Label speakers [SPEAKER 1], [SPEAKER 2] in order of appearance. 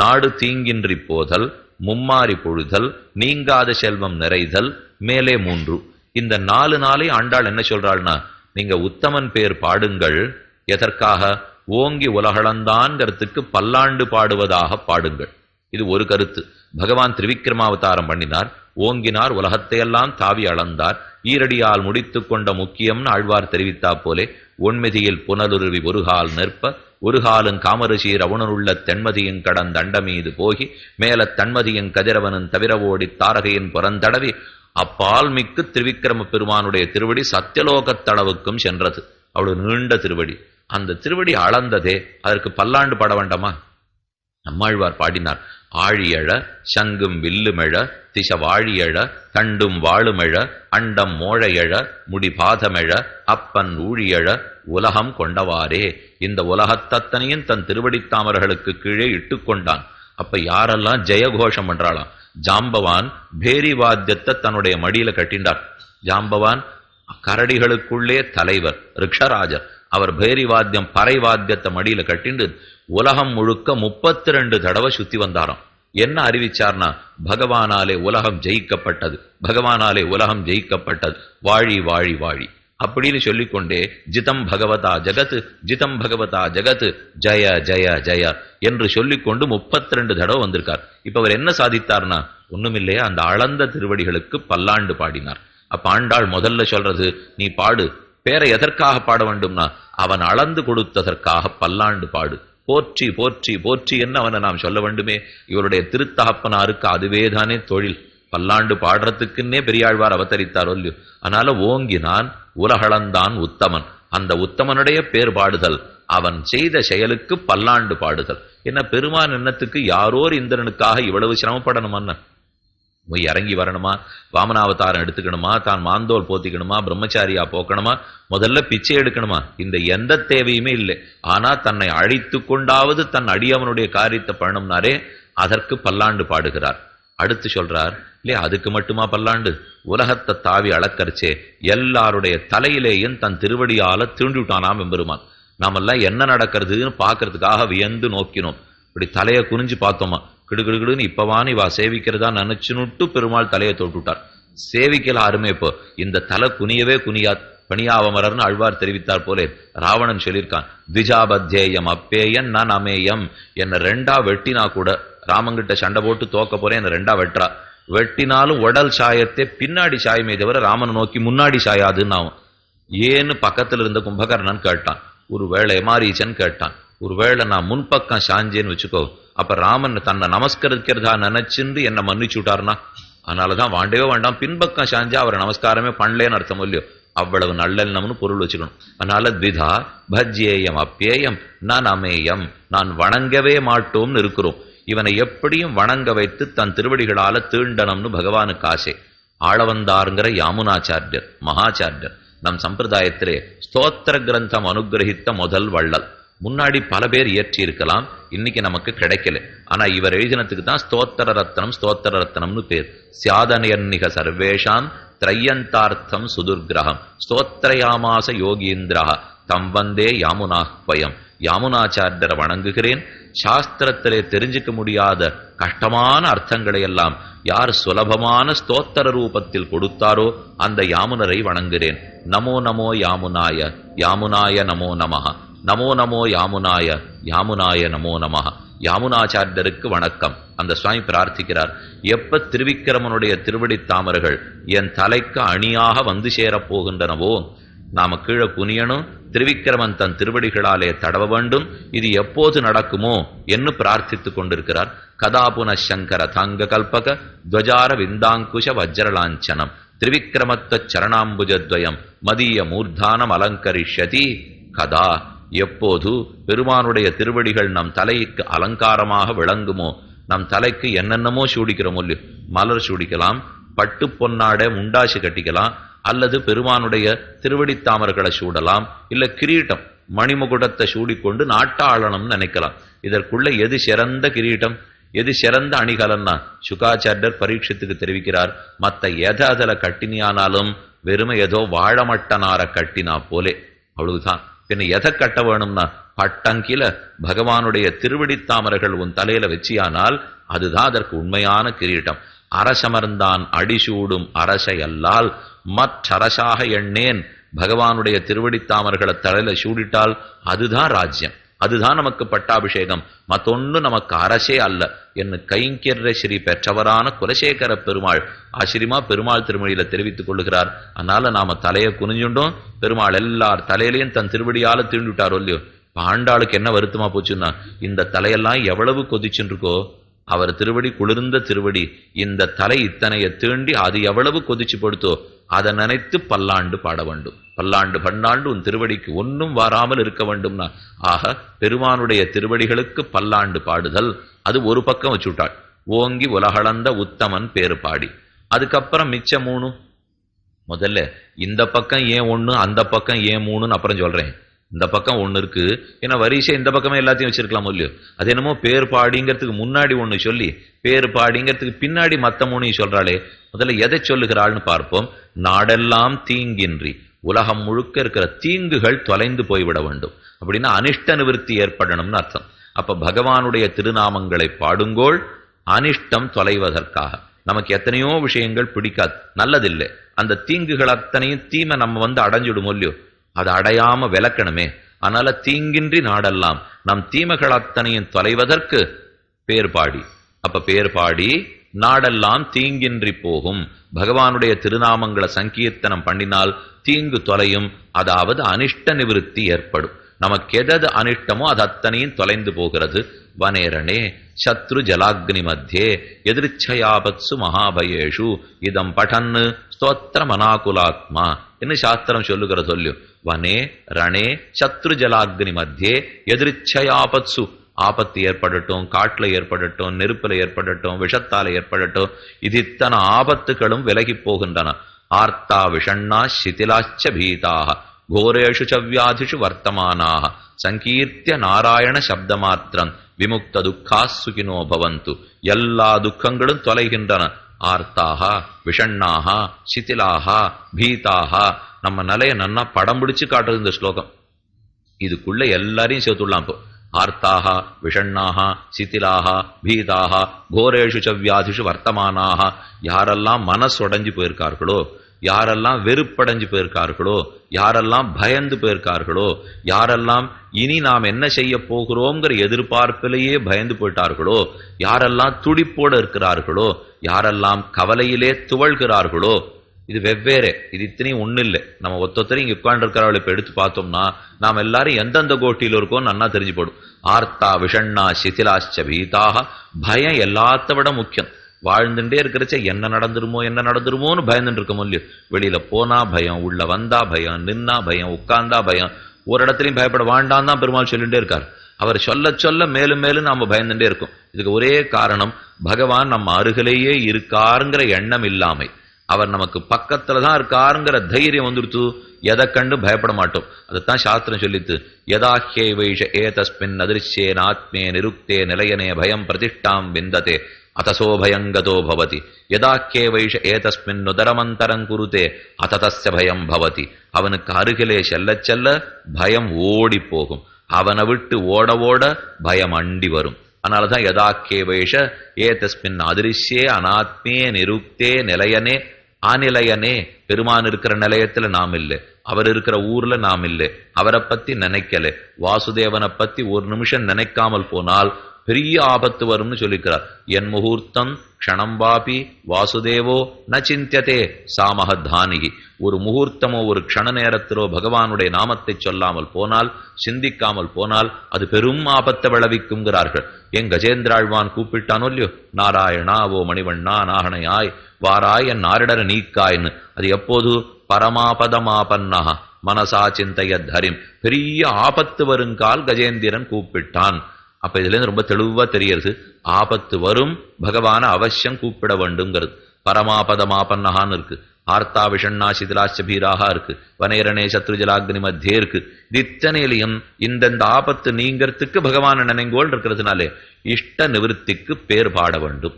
[SPEAKER 1] நாடு தீங்கின்றி போதல் மும்மாறி பொழுதல் நீங்காத செல்வம் நிறைதல் மேலே மூன்று. இந்த நாலு நாளை ஆண்டாள் என்ன சொல்றாள்னா நீங்க உத்தமன் பேர் பாடுங்கள் எதற்காக? ஓங்கி உலகளந்தான்ங்கிறதுக்கு பல்லாண்டு பாடுவதாக பாடுங்கள். இது ஒரு கருத்து. பகவான் திரிவிக்ரமாவதாரம் பண்ணினார் ஓங்கினார் உலகத்தையெல்லாம் தாவி அளந்தார் ஈரடியால் முடித்துக் கொண்ட முக்கியம்னு ஆழ்வார் தெரிவித்தா போலே ஒன்மிதியில் புனலுருவி ஒருகால் நிற்ப ஒருகாலும் காமரிஷி ரவுணனுள்ள தென்மதியின் கடன் தண்டமீது போகி மேல தன்மதியின் கதிரவனும் தவிர ஓடி தாரகையின் புறந்தடவி அப்பால் மிக்கு திருவிக்கிரம பெருமானுடைய திருவடி சத்தியலோகத்தளவுக்கும் சென்றது. அவ்வளவு நீண்ட திருவடி. அந்த திருவடி அளந்ததே அதற்கு பல்லாண்டு பாட வேண்டாமா நம்மாழ்வார் பாடினார். ஆழியழ சங்கும் வில்லுமெழ திச வாழியழ தண்டும் வாழுமெழ அண்டம் மோழையழ முடிபாதமெழ அப்பன் ஊழியழ உலகம் கொண்டவாறே. இந்த உலகத்தத்தனையும் தன் திருவடித்தாமர்களுக்கு கீழே இட்டுக்கொண்டான் அப்ப யாரெல்லாம் ஜெயகோஷம் பண்றாளாம்? ஜாம்பவான் பேரி வாத்தியத்தை தன்னுடைய மடியில கட்டிண்டார். ஜாம்பவான் கரடிகளுக்குள்ளே தலைவர் ரிக்ஷராஜர். அவர் பேரி வாத்தியம் பறை வாத்தியத்தை மடியில கட்டிண்டு உலகம் முழுக்க முப்பத்தி ரெண்டு தடவை சுத்தி வந்தாராம். என்ன அறிவிச்சார்னா பகவானாலே உலகம் ஜெயிக்கப்பட்டது பகவானாலே உலகம் ஜெயிக்கப்பட்டது வாழி வாழி வாழி. அப்படின்னு சொல்லிக்கொண்டே ஜிதம் பகவதா ஜகத் ஜிதம் பகவதா ஜகத் ஜய ஜய ஜய என்று சொல்லிக்கொண்டு முப்பத்தி ரெண்டு தடவை வந்திருக்கார். இப்ப அவர் என்ன சாதித்தார்னா ஒண்ணுமில்லையா அந்த அளந்த திருவடிகளுக்கு பல்லாண்டு பாடினார். அப்ப ஆண்டாள் முதல்ல சொல்றது நீ பாடு பேரை எதற்காக பாட வேண்டும்னா அவன் அளந்து கொடுத்ததற்காக பல்லாண்டு பாடு. போற்றி போற்றி போற்றி என்ன அவனை நாம் சொல்ல வேண்டுமே? இவருடைய திருத்தகப்பனாருக்கு அதுவேதானே தொழில். பல்லாண்டு பாடுறதுக்குன்னே பெரியாழ்வார் அவதரித்தார் இல்லையோ அதனால ஓங்கினான் உலகளந்தான் உத்தமன். அந்த உத்தமனுடைய பேர் பாடுதல் அவன் செய்த செயலுக்கு பல்லாண்டு பாடுதல். என்ன பெருமான் எண்ணத்துக்கு யாரோர் இந்திரனுக்காக இவ்வளவு சிரமப்படணும் அண்ணன்? இறங்கி வரணுமா? வாமனாவதாரம் எடுத்துக்கணுமா? தான் மாந்தோல் போத்திக்கணுமா? பிரம்மச்சாரியா போக்கணுமா? முதல்ல பிச்சை எடுக்கணுமா? இந்த எந்த தேவையுமே இல்லை. ஆனா தன்னை அழைத்து கொண்டாவது தன் அடியவனுடைய காரியத்தை பண்ணணும்னாரே அதற்கு பல்லாண்டு பாடுகிறார். அடுத்து சொல்றார் இல்லையா அதுக்கு மட்டுமா பல்லாண்டு? உலகத்தை தாவி அளக்கரிச்சே எல்லாருடைய தலையிலேயும் தன் திருவடியால தீண்டி விட்டானாம் எம்பெருமான். நாமெல்லாம் என்ன நடக்கிறதுன்னு பார்க்கறதுக்காக வியந்து நோக்கினோம். இப்படி தலையை குனிஞ்சு பார்த்தோமா? கிடுகிடுகிடுன்னு இப்பவான் இவா சேவிக்கிறதா நினைச்சுனுட்டு பெருமாள் தலையை தொட்டுட்டார். சேவிக்கல யாருமே இப்போ. இந்த தலை குனியவே குனியாத். பணியாவமரர்னு அழ்வார் தெரிவித்தார் போலே ராவணன் சொல்லியிருக்கான். திஜாபத்தேயம் அப்பேயன் நான் அமேயம் என்னை ரெண்டா வெட்டினா கூட ராமங்கிட்ட சண்டை போட்டு தோக்க போறேன் என்னை ரெண்டா வெட்டுறா. வெட்டினாலும் உடல் சாயத்தை பின்னாடி சாயமே தவிர ராமனை நோக்கி முன்னாடி சாயாதுன்னு ஆகும் ஏன்னு பக்கத்தில் இருந்த கும்பகர்ணன் கேட்டான். ஒரு வேளை மாரீச்சன் கேட்டான். ஒருவேளை நான் முன்பக்கம் சாஞ்சேன்னு வச்சுக்கோ. அப்ப ராமன் தன்னை நமஸ்கரிக்கிறதா நினைச்சுண்டு என்ன மன்னிச்சு விட்டார்னா அதனாலதான் வாண்டவே வேண்டாம். பின்பக்கம் சாஞ்சா அவரை நமஸ்காரமே பண்ணலேன்னு அர்த்தம் இல்லையோ? அவ்வளவு நல்லெண்ணம்னு பொருள் வச்சுக்கணும். அதனால த்விதா பஜ்யேயம் அப்பேயம் நான் அமேயம் நான் வணங்கவே மாட்டோம்னு இருக்கிறோம். இவனை எப்படியும் வணங்க வைத்து தன் திருவடிகளால தீண்டனம்னு பகவானுக்கு ஆசை. ஆளவந்தாருங்கிற யாமுனாச்சாரியர் மகாச்சாரியர் நம் சம்பிரதாயத்திலே ஸ்தோத்திர கிரந்தம் அனுகிரகித்த முதல் வள்ளல். முன்னாடி பல பேர் இயற்றி இருக்கலாம் இன்னைக்கு நமக்கு கிடைக்கல. ஆனா இவர் எழுதினத்துக்கு தான் ஸ்தோத்திர ரத்னம் ஸ்தோத்திர ரத்னம்னு பேர். சியாதனிக சர்வேஷாம் திரையந்தார்த்தம் சுதுர்கிரகம். ஸ்தோத்திரயாமாச யோகீந்திரா தம் வந்தே யாமுனாஹ்வயம் யாமுனாச்சாரியரை வணங்குகிறேன். சாஸ்திரத்திலே தெரிஞ்சுக்க முடியாத கஷ்டமான அர்த்தங்களை எல்லாம் யார் சுலபமான ஸ்தோத்திர ரூபத்தில் கொடுத்தாரோ அந்த யாமுனரை வணங்குகிறேன். நமோ நமோ யாமுனாய யாமுனாய நமோ நமஹ. நமோ நமோ யாமுனாய யாமுனாய நமோ நமஹ. யாமுனாச்சாரியருக்கு வணக்கம். அந்த சுவாமி பிரார்த்திக்கிறார். எப்ப திருவிக்கிரமனுடைய திருவடி தாமர்கள் என் தலைக்கு அணியாக வந்து சேரப் போகின்றனவோ நாம கீழே குனியணும் திருவிக்கிரமன் தன் திருவடிகளாலே தடவ வேண்டும் இது எப்போது நடக்குமோ என்று பிரார்த்தித்துக் கொண்டிருக்கிறார். கதாபுன சங்கர தாங்க கல்பக துவஜார விந்தாங்குஷ வஜ்ரலாஞ்சனம் திரிவிக்கிரமத்த சரணாம்புஜத்வயம் மதிய மூர்தானம் அலங்கரிஷதி கதா எப்போது பெருமானுடைய திருவடிகள் நம் தலைக்கு அலங்காரமாக விளங்குமோ நம் தலைக்கு என்னென்னமோ சூடிக்கிறோமோ இல்லையோ மலர் சூடிக்கலாம் பட்டு பொன்னாடை முண்டாசி கட்டிக்கலாம் அல்லது பெருமானுடைய திருவடித்தாமர்களை சூடலாம் இல்லை கிரீட்டம் மணிமுகுடத்தை சூடிக்கொண்டு நாட்டாளணும்னு நினைக்கலாம். இதற்குள்ள எது சிறந்த கிரீட்டம் எது சிறந்த அணிகலன்னா சுகாச்சாரியர் பரீட்சத்துக்கு தெரிவிக்கிறார் மற்ற எதை அதில் கட்டினியானாலும் வெறுமை ஏதோ வாழமட்டனார கட்டினா போலே அவ்வளவுதான். பின் எதை கட்ட வேணும்னா? பட்டங்கில பகவானுடைய திருவடி தாமரைகள் உன் தலையில வச்சியானால் அதுதான் அதற்கு உண்மையான கிரீட்டம் அரசமர்ந்தான் அடிசூடும் அரசை அல்லால் மற்றரசாக எண்ணேன். பகவானுடைய திருவடித்தாமர்களை தலையில சூடிட்டால் அதுதான் ராஜ்யம். அதுதான் நமக்கு பட்டாபிஷேகம். மத்தொன்னு நமக்கு அரசே அல்ல என்று கைங்கிற ஸ்ரீ பெற்றவரான குலசேகர பெருமாள் ஆச்சரியமா பெருமாள் திருமொழியில தெரிவித்துக் கொள்ளுகிறார் அதனால நாம தலையை குனிஞ்சுண்டோம். பெருமாள் எல்லார் தலையிலையும் தன் திருவடியால தீண்டுட்டாரோ இல்லையோ? பாண்டாளுக்கு என்ன வருத்தமா போச்சுன்னா இந்த தலையெல்லாம் எவ்வளவு கொதிச்சுருக்கோ அவர் திருவடி குளிர்ந்த திருவடி. இந்த தலை இத்தனைய தீண்டி அது எவ்வளவு கொதிச்சு படுத்தோ அதை நினைத்து பல்லாண்டு பாட வேண்டும். பல்லாண்டு பன்னாண்டு உன் திருவடிக்கு ஒன்றும் வாராமல் இருக்க வேண்டும்னா ஆக பெருமானுடைய திருவடிகளுக்கு பல்லாண்டு பாடுதல் அது ஒரு பக்கம் வச்சுட்டாள். ஓங்கி உலகளந்த உத்தமன் பேரு பாடி. அதுக்கப்புறம் மிச்ச மூணு? முதல்ல இந்த பக்கம் ஏன் ஒன்று அந்த பக்கம் ஏன் மூணுன்னு அப்புறம் சொல்கிறேன் இந்த பக்கம் ஒன்று இருக்கு. ஏன்னா வரிசை இந்த பக்கமே எல்லாத்தையும் வச்சிருக்கலாம் இல்லையோ? அது என்னமோ பேர் பாடிங்கிறதுக்கு முன்னாடி ஒண்ணு சொல்லி பேர் பாடிங்கிறதுக்கு பின்னாடி மத்த மூணையும் சொல்றாளே. முதல்ல எதை சொல்லுகிறாள்னு பார்ப்போம். நாடெல்லாம் தீங்கின்றி உலகம் முழுக்க இருக்கிற தீங்குகள் தொலைந்து போய்விட வேண்டும். அப்படின்னா அனிஷ்ட நிவர்த்தி ஏற்படணும்னு அர்த்தம். அப்ப பகவானுடைய திருநாமங்களை பாடுங்கோள் அனிஷ்டம் தொலைவதற்காக. நமக்கு எத்தனையோ விஷயங்கள் பிடிக்காது நல்லதில்லை. அந்த தீங்குகள் அத்தனையும் தீமை நம்ம வந்து அடைஞ்சிடும் இல்லையோ? அதை அடையாம விளக்கணுமே. அதனால தீங்கின்றி நாடெல்லாம். நம் தீமைகள் அத்தனையும் தொலைவதற்கு பேர் பாடி. அப்ப பேர் பாடி நாடெல்லாம் தீங்கின்றி போகும். பகவானுடைய திருநாமங்களை சங்கீர்த்தனம் பண்ணினால் தீங்கு தொலையும். அதாவது அனிஷ்ட நிவிருத்தி ஏற்படும். நமக்கு எதது அனிஷ்டமோ அது அத்தனையும் தொலைந்து போகிறது. வனேரணே சத்ரு ஜலாக்னி மத்தியே எதிர்ச்சயாபத்சு மகாபயேஷு இதம் படன்னு ஸ்தோத்திர மனாகுலாத்மா. என்ன சாஸ்திரம் சொல்லுகிற சொல்லும் வனே ரணே சத்ரு ஜலாக்னி மத்தியே எதிர்ச்சயாபத்சு. ஆபத்து ஏற்படட்டும் காட்டில் ஏற்படட்டும் நெருப்பில் ஏற்படட்டும் விஷத்தால் ஏற்படட்டும் இது இத்தனை ஆபத்துகளும் விலகி போகின்றன. ஆர்த்தா விஷண்ணா சிதிலாச்ச பீதாக கோரேஷு சவ்யாதிஷு வர்த்தமானாக சங்கீர்த்திய நாராயண சப்தமாத்திரம். விமுக்த துக்கா சுகினோ பவந்து. எல்லா துக்கங்களும் தொலைகின்றன. ஆர்த்தாக விஷண்ணாக சிதிலாக பீதாக நம்ம நிலைய நன்னா படம் பிடிச்சு காட்டுறது இந்த ஸ்லோகம். இதுக்குள்ள எல்லாரையும் சேர்த்துடலாம் இப்போ. ஆர்த்தாக விஷண்ணாக சித்திலாக பீதாக கோரேஷு ச வர்த்தமானாக யாரெல்லாம் மனசுடைஞ்சு போயிருக்கார்களோ யாரெல்லாம் வெறுப்படைஞ்சு போயிருக்கார்களோ யாரெல்லாம் பயந்து போயிருக்கார்களோ யாரெல்லாம் இனி நாம் என்ன செய்ய போகிறோங்கிற எதிர்பார்ப்பிலேயே பயந்து போயிட்டார்களோ யாரெல்லாம் துடிப்போடு இருக்கிறார்களோ யாரெல்லாம் கவலையிலே துவழ்கிறார்களோ இது வெவ்வேறு. இது இத்தனையும் ஒன்றும் இல்லை. நம்ம ஒத்தொத்தரையும் இங்கே உட்காண்டிருக்கிறவளை இப்போ எடுத்து பார்த்தோம்னா நாம் எல்லாரும் எந்தெந்த கோட்டியில் இருக்கோம்னு நன்னா தெரிஞ்சு போடும் ஆர்த்தா விஷண்ணா சிதிலாச்ச பீதாக பயம் எல்லாத்த விட முக்கியம். வாழ்ந்துட்டே இருக்கிறச்ச என்ன நடந்துருமோ என்ன நடந்துருமோன்னு பயந்துட்டு இருக்க முடியும் வெளியில் போனா பயம் உள்ள வந்தா பயம் நின்னா பயம் உட்கார்ந்தா பயம். ஒரு இடத்துலையும் பயப்பட வேண்டாம் தான் பெருமாள் சொல்லிகிட்டே இருக்கார். அவர் சொல்ல சொல்ல மேலும் மேலும் நாம் பயந்துட்டே இருக்கோம். இதுக்கு ஒரே காரணம் பகவான் நம்ம அருகிலேயே இருக்காருங்கிற எண்ணம் இல்லாமை. அவர் நமக்கு பக்கத்துல தான் இருக்காருங்கிற தைரியம் வந்துடுச்சு எதை கண்டு பயப்பட மாட்டோம். அதைத்தான் சாஸ்திரம் சொல்லித்து யதாஹ்யே வைஷ ஏதஸ்மின் அதிருஷ்யேன் நாத்மே நிருக்தே நிலையனே பயம் பிரதிஷ்டாம் விந்ததே அத்தசோ பயங்கதோ பவதி. யதாக்கே வைஷ ஏதஸ்மின் நுதரமந்தரம் குருதே அத்ததஸ்ய பயம் பவதி. அவனுக்கு அருகிலே செல்ல செல்ல பயம் ஓடி போகும். அவனை விட்டு ஓட ஓட பயம் அண்டி வரும். அதனாலதான் யதாக்கே வைஷ ஏதஸ்மின் அதிருஷ்யே அனாத்மே நிருக்தே நிலையனே ஆநிலையனே பெருமான் இருக்கிற நிலையத்துல நாம் இல்லை. அவர் இருக்கிற ஊர்ல நாம் இல்லை. அவரை பத்தி நினைக்கல. வாசுதேவனை பத்தி ஒரு நிமிஷம் நினைக்காமல் போனால் பெரிய ஆபத்து வரும்னு சொல்லிக்கிறார். என் முகூர்த்தம் க்ஷணம் வாபி வாசுதேவோ ந சிந்தியதே சாமக தானிகி. ஒரு முகூர்த்தமோ ஒரு க்ஷண நேரத்திலோ பகவானுடைய நாமத்தை சொல்லாமல் போனால் சிந்திக்காமல் போனால் அது பெரும் ஆபத்தை விளைவிக்குங்கிறார்கள் என் கஜேந்திராழ்வான் கூப்பிட்டானோ இல்லையோ? நாராயணா ஓ மணிவண்ணா நாகனையாய் வாராய் என் நாரிடர நீக்காய்ன்னு. அது எப்போது? பரமாபதமாபன்னா மனசா சிந்தைய தரிம் பெரிய ஆபத்து வருங்கால் கஜேந்திரன் கூப்பிட்டான். அப்போ இதுல இருந்து ரொம்ப தெளிவாக தெரியறது. ஆபத்து வரும் பகவானை அவசியம் கூப்பிட வேண்டும்ங்கிறது. பரமாபதமாபன்னகான்னு இருக்கு. ஆர்த்தா விஷண்ணா சிதிலாச்ச பீராக இருக்கு. வனேரணே சத்ருஜலாக்னி மத்தியே இருக்கு. இது இத்தனையிலையும் இந்தந்த ஆபத்து நீங்கிறதுக்கு பகவான நினைங்கோல் இருக்கிறதுனாலே இஷ்ட நிவர்த்திக்கு பேர் பாட வேண்டும்.